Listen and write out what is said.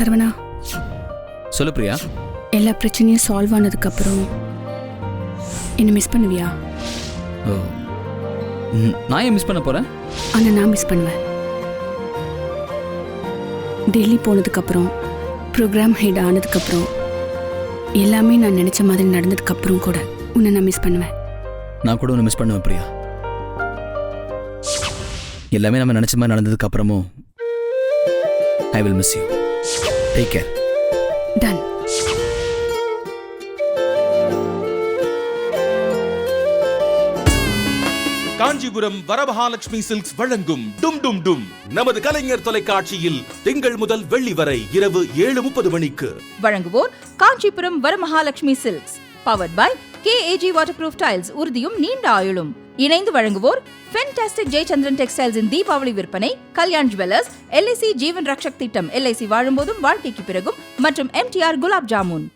சரவணா. சொல்லு பிரியா. எல்லா பிரச்சனையும் சால்வ் ஆனதுக்கப்புறம் என்ன மிஸ் பண்ணுவியா? நான் ஏன் மிஸ் பண்ண போறேன்? ஆனால் நான் மிஸ் பண்ணுவேன். டெல்லி போனதுக்கப்புறம் ப்ரோக்ராம் ஹெட் ஆனதுக்கப்புறம் எல்லாமே நான் நினச்ச மாதிரி நடந்ததுக்கப்புறம் கூட உன்னை நான் மிஸ் பண்ணுவேன். நான் கூட ஒன்று மிஸ் பண்ணுவேன் பிரியா. எல்லாமே நம்ம நினச்ச மாதிரி நடந்ததுக்கு அப்புறமும் I will miss you take care ton Kanchipuram Varamahalakshmi silks வழங்கும் டும் டும் டும். நமது கலைஞர் தொலைக்காட்சியில் திங்கள் முதல் வெள்ளி வரை இரவு ஏழு முப்பது மணிக்கு. வழங்குவோர் Kanchipuram Varamahalakshmi silks. Powered by K A G waterproof tiles உறுதியும் நீண்ட ஆயுளும். இணைந்து வழங்குவோர் ஃபென்டாஸ்டிக் ஜெயச்சந்திரன் டெக்ஸ்டைல்ஸின் தீபாவளி விற்பனை கல்யாண் ஜுவல்லர்ஸ் எல்ஐசி ஜீவன் ரக்ஷக் திட்டம் எல்ஐசி வாழும்போதும் வாழ்க்கைக்கு பிறகும் மற்றும் எம்டிஆர் குலாப் ஜாமுன்.